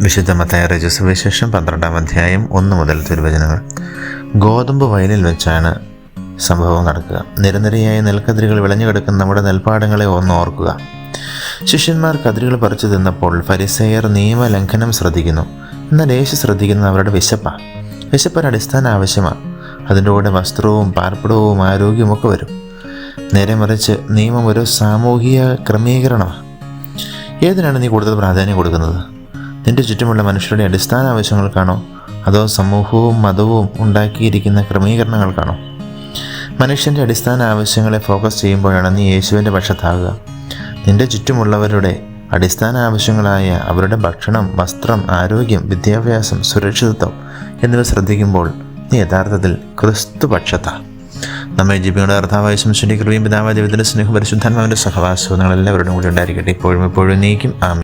വിശുദ്ധ മത്തായ രജസുവിശേഷം പന്ത്രണ്ടാം അധ്യായം ഒന്ന് മുതൽ തിരുവചനങ്ങൾ. ഗോതമ്പ് വയലിൽ വെച്ചാണ് സംഭവം നടക്കുക. നിരനിരയായ നെൽക്കതിരുകൾ വിളഞ്ഞു കിടക്കുന്ന നമ്മുടെ നെൽപ്പാടങ്ങളെ ഒന്ന് ഓർക്കുക. ശിഷ്യന്മാർ കതിരുകൾ പറിച്ചു തിന്നപ്പോൾ ഫരിസേയർ നിയമലംഘനം ശ്രദ്ധിക്കുന്നു. എന്നാൽ യേശു ശ്രദ്ധിക്കുന്നത് അവരുടെ വിശപ്പാണ് വിശപ്പ്. ഒരു അടിസ്ഥാന ആവശ്യമാണ് അതിന്റെ കൂടെ വസ്ത്രവും പാർപ്പിടവും ഒക്കെ വരും. നേരെ മറിച്ച് നിയമം ഒരു സാമൂഹിക ക്രമീകരണമാണ് ഏതിനാണ് നീ കൂടുതൽ പ്രാധാന്യം കൊടുക്കുന്നത്? നിന്റെ ചുറ്റുമുള്ള മനുഷ്യരുടെ അടിസ്ഥാന ആവശ്യങ്ങൾക്കാണോ അതോ സമൂഹവും മതവും ഉണ്ടാക്കിയിരിക്കുന്ന ക്രമീകരണങ്ങൾക്കാണോ മനുഷ്യന്റെ അടിസ്ഥാന ആവശ്യങ്ങളെ ഫോക്കസ് ചെയ്യുമ്പോഴാണ് നീ യേശുവിന്റെ പക്ഷത്താകുക. നിന്റെ ചുറ്റുമുള്ളവരുടെ അടിസ്ഥാന ആവശ്യങ്ങളായ അവരുടെ ഭക്ഷണം വസ്ത്രം ആരോഗ്യം വിദ്യാഭ്യാസം സുരക്ഷിതത്വം എന്നിവ ശ്രദ്ധിക്കുമ്പോൾ നീ യഥാർത്ഥത്തിൽ ക്രിസ്തു പക്ഷത്താണ് നമ്മെ ജീവികളുടെ അർത്ഥാവായ ശംശുന്റെ കൃപയും പിതാവായ ദൈവത്തിന്റെ സ്നേഹം പരിശുദ്ധാത്മാവിന്റെ സഹവാസവും നിങ്ങളെല്ലാവരുടെയും കൂടി ഉണ്ടായിരിക്കട്ടെ. ഇപ്പോഴും ഇപ്പോഴും നീക്കും. ആമേൻ.